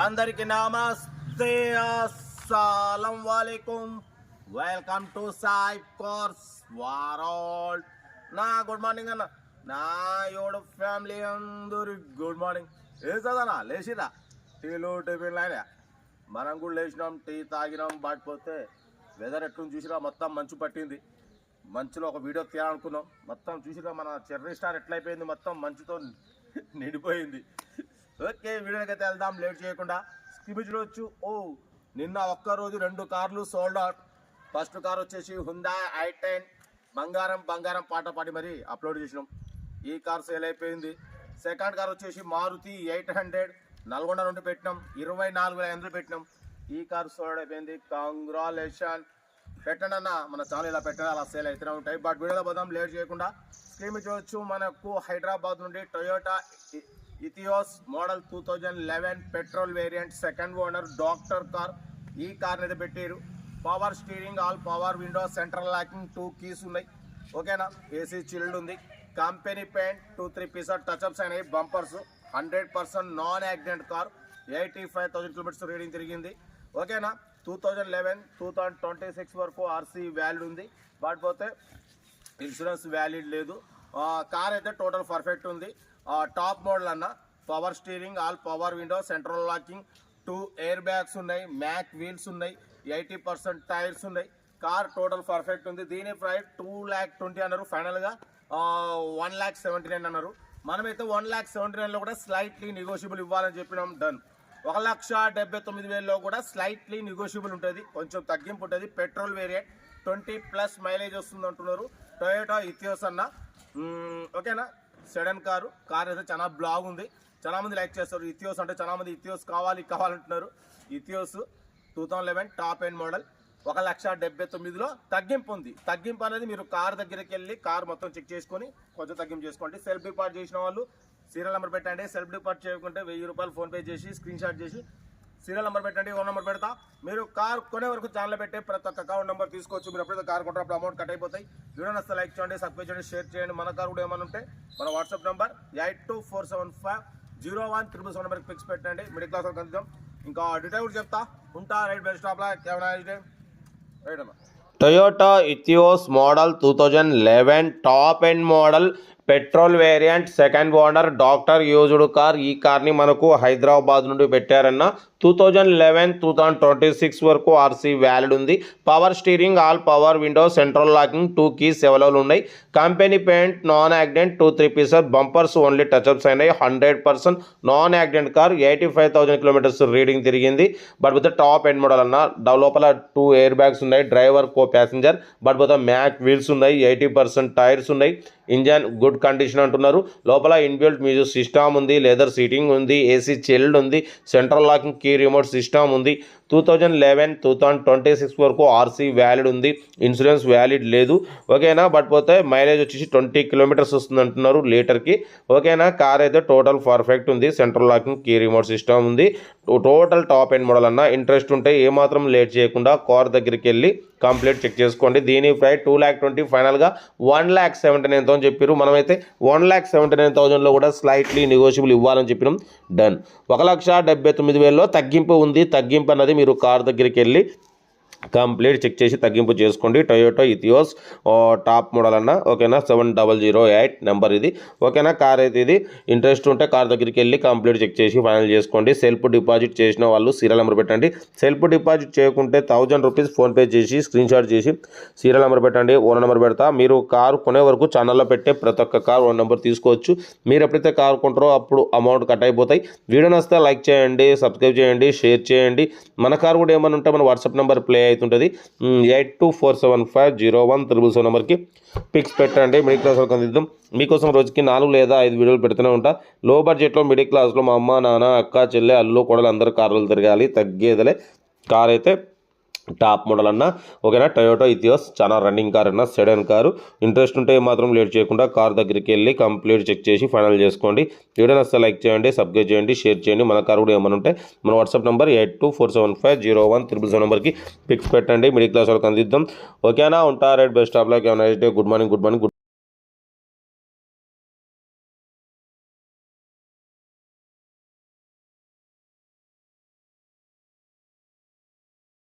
అందరికి నమస్తే అస్సలం వాలేకుం. వెల్కమ్ టు సాయి కోర్స్ వారాల్ నా గుడ్ మార్నింగ్ అన్న. నా యోడు ఫ్యామిలీ అందరు గుడ్ మార్నింగ్ ఏ చదనా లేచిరా టీలు టిఫిన్ లైనా మనం కూడా లేచినాం టీ తాగినాం బాటిపోతే వెదర్ ఎట్లుంది చూసిరా మొత్తం మంచు పట్టింది. మంచులో ఒక వీడియో తీయాలనుకున్నాం. మొత్తం చూసిరా మన చెర్రీ స్టార్ ఎట్లయిపోయింది? మొత్తం మంచుతో నిండిపోయింది. ఓకే వీడియోకైతే వెళ్దాం. లేట్ చేయకుండా స్కిప్ చూడవచ్చు ఓ నిన్న ఒక్క రోజు రెండు కార్లు సోల్డ్ అవుట్ ఫస్ట్ కార్ వచ్చేసి హుందా ఐ టెన్ బంగారం బంగారం పాట పాడి మరి అప్లోడ్ చేసినాం. ఈ కార్ సేల్ అయిపోయింది. సెకండ్ కార్ వచ్చేసి మారుతి ఎయిట్ హండ్రెడ్ నల్గొండ నుండి పెట్టినాం. ఇరవై నాలుగు వేల ఎనిమిది పెట్టినాం. ఈ కార్ సోల్డ్ అయిపోయింది. కాంగ్రాలేషన్ పెట్టండి అన్న. మన ఛానల్ ఇలా పెట్టండి. అలా సేల్ అవుతూనే ఉంటాయి. బట్ వీడియోలో పోదాం. లేట్ చేయకుండా స్క్రీన్ చూడవచ్చు చూడొచ్చు. మనకు హైదరాబాద్ నుండి Toyota Etios model two thousand eleven petrol variant second owner doctor car. ఈ కార్ అయితే పెట్టారు. Power steering all power window central locking two keys ఉన్నాయి. ఓకేనా? ఏసీ చిల్డ్ ఉంది. Company paint two three pieces touch ups అయినాయి bumpers hundred percent non accident car. Eighty five thousand kilometres reading తిరిగింది. ఓకేనా? Two thousand eleven two thousand twenty six వరకు RC valid ఉంది. But పోతే insurance valid లేదు. Car అయితే total perfect ఉంది. Top model అన్న. Power steering all power window central locking two air bags ఉన్నాయి మ్యాక్ వీల్స్ ఉన్నాయి ఎయిటీ పర్సెంట్ టైర్స్ ఉన్నాయి. కార్ టోటల్ పర్ఫెక్ట్ ఉంది. దీని ప్రైస్ టూ ల్యాక్ ట్వంటీ అన్నారు. ఫైనల్గా వన్ ల్యాక్ సెవెంటీ నైన్ అన్నారు. మనమైతే వన్ ల్యాక్ సెవెంటీ నైన్లో కూడా స్లైట్లీ నెగోషియబుల్ ఇవ్వాలని చెప్పినాం. డన్ ఒక లక్ష డెబ్బై తొమ్మిది వేలలో కూడా స్లైట్లీ నెగోషియబుల్ ఉంటుంది. కొంచెం తగ్గింపు ఉంటుంది. Petrol variant twenty plus mileage వస్తుంది అంటున్నారు. టొయోటా ఇథియోస్ అన్న. ఓకేనా? సెడన్ కారు కార్ అయితే చాలా బ్లాగ్ ఉంది చాలా మంది లైక్ చేస్తారు. ఇథియోస్ అంటే చాలా మంది ఇథియోస్ కావాలి కావాలంటున్నారు. Etios two thousand eleven top end model. ఒక లక్ష డెబ్బై తొమ్మిదిలో తగ్గింపు ఉంది. తగ్గింపు అనేది మీరు కార్ దగ్గరికి వెళ్ళి కార్ మొత్తం చెక్ చేసుకొని కొంచెం తగ్గింపు చేసుకోండి. సెల్ఫ్ డిపార్ట్ చేసిన వాళ్ళు సీరియల్ నెంబర్ పెట్టండి. సెల్ఫ్ డిపార్ట్ చేయకుంటే వెయ్యి రూపాయలు ఫోన్పే చేసి స్క్రీన్ షాట్ చేసి సీరియల్ నెంబర్ పెట్టండి ఓన్ నెంబర్ పెడతా. మీరు కార్ కొనే వరకు ఛానల్ పెట్టే ప్రతి ఒక్క అకౌంట్ నెంబర్ తీసుకోవచ్చు. మీరు ఎప్పుడైతే కార్ కొంటారు అప్పుడు అమౌంట్ కట్ అయిపోతాయి. వీడియో నస్తే లైక్ చేయండి సబ్స్క్రైబ్ చేయండి షేర్ చేయండి. మన కార్ కూడా ఏమైనా ఉంటే మన WhatsApp number eight two four seven five zero one triple seven నెంబర్కి ఫిక్స్ పెట్టండి. మిడిల్ క్లాస్ వాళ్ళకి ఇంకా డీటెయిల్ కూడా చెప్తా. ఉంటా రైట్ బెస్ట్ స్టాప్లా ఏమైనా రైట్ అన్న. Toyota Etios model two thousand eleven top end model petrol variant second owner doctor used car ఈ కార్ని మనకు హైదరాబాద్ నుండి పెట్టారన్న two thousand eleven two thousand twenty six వరకు ఆర్సీ వ్యాలిడ్ ఉంది. Power steering all power window central locking two keys available ఉన్నాయి. Company paint non accident two three pieces bumpers only touch ups అయినాయి. Hundred percent non accident car eighty five thousand kilometres reading తిరిగింది. But with top end model అన్న డ- లోపల two air bags ఉన్నాయి. Driver co passenger but with mag wheels ఉన్నాయి. Eighty percent tyres ఉన్నాయి. Engine good condition అంటున్నారు. లోపల inbuilt music system ఉంది లెదర్ సీటింగ్ ఉంది ఏసీ చిల్డ్ ఉంది central locking key remote system ఉంది. Two thousand eleven two thousand twenty six వరకు RC valid ఉంది. ఇన్సూరెన్స్ వ్యాలిడ్ లేదు. ఓకేనా? బట్ పోతే మైలేజ్ వచ్చేసి ట్వంటీ కిలోమీటర్స్ వస్తుంది అంటున్నారు లీటర్కి ఓకేనా? కార్ అయితే టోటల్ పర్ఫెక్ట్ ఉంది. Central locking key remote system ఉంది. టోటల్ టాప్ ఎండ్ మోడల్ అన్న ఇంట్రెస్ట్ ఉంటే ఏమాత్రం లేట్ చేయకుండా కార్ దగ్గరికి వెళ్ళి కంప్లీట్ చెక్ చేసుకోండి. దీని ప్రైస్ టూ ల్యాక్ ట్వంటీ ఫైనల్గా one lakh seventy nine thousand చెప్పారు మనమైతే వన్ ల్యాక్ సెవెంటీ నైన్ థౌసండ్లో కూడా స్లైట్లీ నెగోషియబుల్ ఇవ్వాలని చెప్పినాం. డన్ ఒక లక్ష డెబ్బై తొమ్మిది వేలలో తగ్గింపు ఉంది. తగ్గింపు అన్నది మీరు కార్ దగ్గరికి వెళ్ళి కంప్లీట్ చెక్ చేసి తగ్గింపు చేసుకోండి. టొయోటో ఇథియోస్ ఓ, టాప్ మోడల్ అన్న. ఓకేనా? Seven double zero eight number ఇది. ఓకేనా? కార్ అయితే ఇది. ఇంట్రెస్ట్ ఉంటే కార్ దగ్గరికి వెళ్ళి కంప్లీట్ చెక్ చేసి ఫైనల్ చేసుకోండి. సెల్ఫ్ డిపాజిట్ చేసిన వాళ్ళు సీరియల్ నెంబర్ పెట్టండి. సెల్ఫ్ డిపాజిట్ చేయకుంటే థౌజండ్ రూపీస్ ఫోన్పే చేసి స్క్రీన్ షాట్ చేసి సీరియల్ నెంబర్ పెట్టండి. ఓన్ నెంబర్ పెడతా. మీరు కారు కొనే వరకు ఛానల్లో పెట్టే ప్రతి ఒక్క కార్ ఓన్ నెంబర్ తీసుకోవచ్చు. మీరు ఎప్పుడైతే కారు కొంటారో అప్పుడు అమౌంట్ కట్ అయిపోతాయి. వీడియో నస్తే లైక్ చేయండి సబ్స్క్రైబ్ చేయండి షేర్ చేయండి. మన కార్ కూడా ఏమైనా ఉంటే మన వాట్సాప్ నెంబర్ ప్లే అవుతుంటుంది. Eight two four seven five zero one triple seven నెంబర్కి పిక్స్ పెట్టండి. మిడిల్ క్లాస్ వాళ్ళకి అందిద్దాం. మీకోసం రోజుకి నాలుగు లేదా ఐదు వీడియోలు పెడుతూనే ఉంటా. లో బడ్జెట్లో మిడిల్ క్లాస్లో మా అమ్మ నాన్న అక్క చెల్లె అల్లు కొడలు అందరు కార్లు తిరగాలి. తగ్గేదలే. కార్ అయితే టాప్ మోడల్ అన్న. ఓకేనా? టయోటో ఇథియోస్ చాలా రన్నింగ్ కార్ అన్న సెడన్ కారు ఇంట్రెస్ట్ ఉంటే మాత్రం లేట్ చేయకుండా కార్ దగ్గరికి వెళ్ళి కంప్లీట్ చెక్ చేసి ఫైనల్ చేసుకోండి. వీడియో నస్తే లైక్ చేయండి సబ్స్క్రైబ్ చేయండి షేర్ చేయండి. మన కార్ కూడా ఏమైనా ఉంటే మన WhatsApp number eight two four seven five zero one triple seven నెంబర్కి పిక్స్ పెట్టండి. మిడిల్ క్లాస్ వాళ్ళకి అందిద్దాం. ఓకేనా? ఉంటా right best of like day good morning good morning